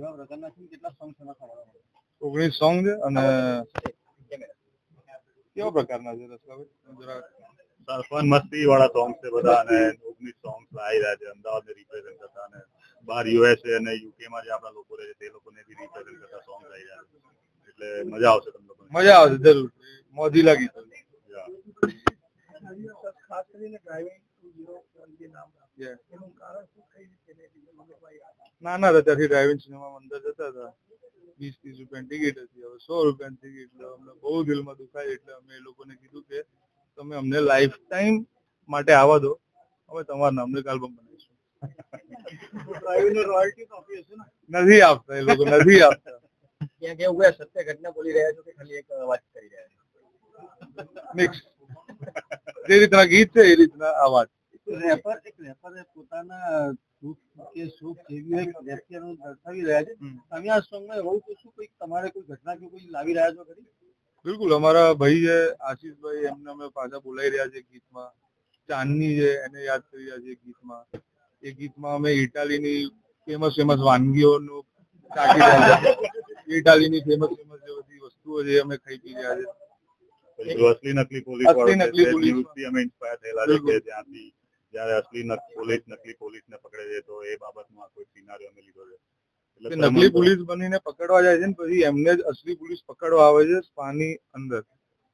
પ્રકારના છે કેટલા સોંગ છે એમાં સાંભળવા ઓગણીસ સોંગ છે અને કેવા પ્રકારના છે રસલાભાઈ જરા ફન મસ્તી વાળા સોંગ છે બધા અને ઓગણીસ સોંગ આવી રહ્યા છે અમદાવાદ રિપ્રેઝેન્ટ કરતા અને બહાર યુએસએ અને યુકે માં જે આપણા લોકો રહે છે તે લોકોને બી રિપ્રેઝેન્ટ કરતા સોંગ આવી રહ્યા છે એટલે મજા આવશે તમને લોકોને મજા આવશે જરૂર. મોજી લાગી. છે Yeah. ખાસ કરીને ડ્રાઇવિંગ નાના હતા ત્યારથી ડ્રાઇવિંગ સિનેમા અંદર જતા હતા. વીસ ત્રીસ રૂપિયાની ટિકિટ હતી. હવે સો રૂપિયાની ટિકિટ એટલે અમને બહુ દિલમાં દુખાય એટલે અમે એ લોકોને કીધું કે તમે અમને લાઈફ ટાઈમ માટે આવવા દો. અમે તમારા નામને આલ્બમ બનાવીશું. નથી આપતા એ લોકો નથી આપતા. ક્યાં ક્યાં ઊભા સત્ય ઘટના બોલી રહ્યા છો કે ખાલી એક વાત કરી રહ્યા છો? મિક્સ જે રીતના ગીત છે એ રીતના અવાજ રેપર એક રેપરે પોતાના દુઃખ કે સુખ જેવી એક વ્યક્તિનું દર્શાવી રહ્યા છે. તમે આ સોંગમાં તો શું કોઈ તમારે કોઈ ઘટના કે કોઈ લાવી રહ્યા છો ખરી? બિલકુલ અમારા ભાઈ છે આશીષભાઈ એમને અમે પાછા બોલાવી રહ્યા છે ગીતમાં. ચાંદની છે એને યાદ કરી રહ્યા છે ગીતમાં. એ ગીતમાં અમે ઇટાલીની ફેમસ ફેમસ વાનગીઓનું ચાખી રહ્યા છે ઇટાલીની ફેમસ ફેમસ જે બધી વસ્તુઓ છે અમે ખાઈ પી રહ્યા છે પછી અસલી નકલી પોલીસ અસલી નકલી પોલીસ. ન્યૂઝથી અમે ઇન્સ્પાયર થયેલા છે બિલકુલ. જ્યારે અસલી પોલીસ નકલી પોલીસને પકડે છે તો એ બાબતનો કોઈ સિનારીઓ અમે લીધો છે. નકલી પોલીસ બનીને પકડવા જાય છે ને પછી એમને જ અસલી પોલીસ પકડવા આવે છે સ્પાની અંદર.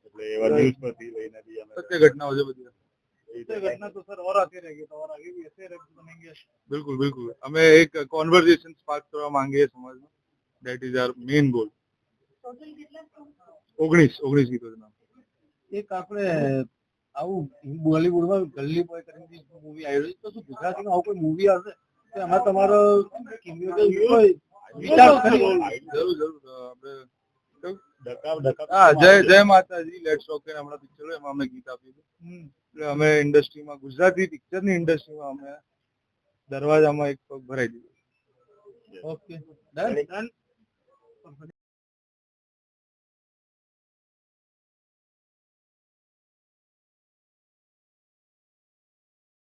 એટલે એવા ન્યૂઝ પરથી લઈને બી અમે સત્ય ઘટનાઓ છે બધી. બિલકુલ બિલકુલ. અમે એક કોન્વર્ઝેશન સ્પાર્ક કરવા માંગીએ સમાજમાં. That is our main goal ઓગણીસ ઓગણીસ ગીતો નામ. એક આપણે આવું બોલીવુડમાં ગલ્લી બોય કરીને મૂવી આવી રહ્યું તો શું ગુજરાતીમાં આવું કોઈ મૂવી આવશે એમાં તમારો વિચાર જરૂર જરૂર. આપણે જય જય માતાજી. લેટ્સ રોક હમણાં પિક્ચર એમાં અમે ગીત આપ્યું હતું હમ. એટલે અમે ઇન્ડસ્ટ્રીમાં ગુજરાતી પિક્ચરની ઇન્ડસ્ટ્રીમાં અમે દરવાજામાં એક પગ ભરાઈ દીધો. Okay done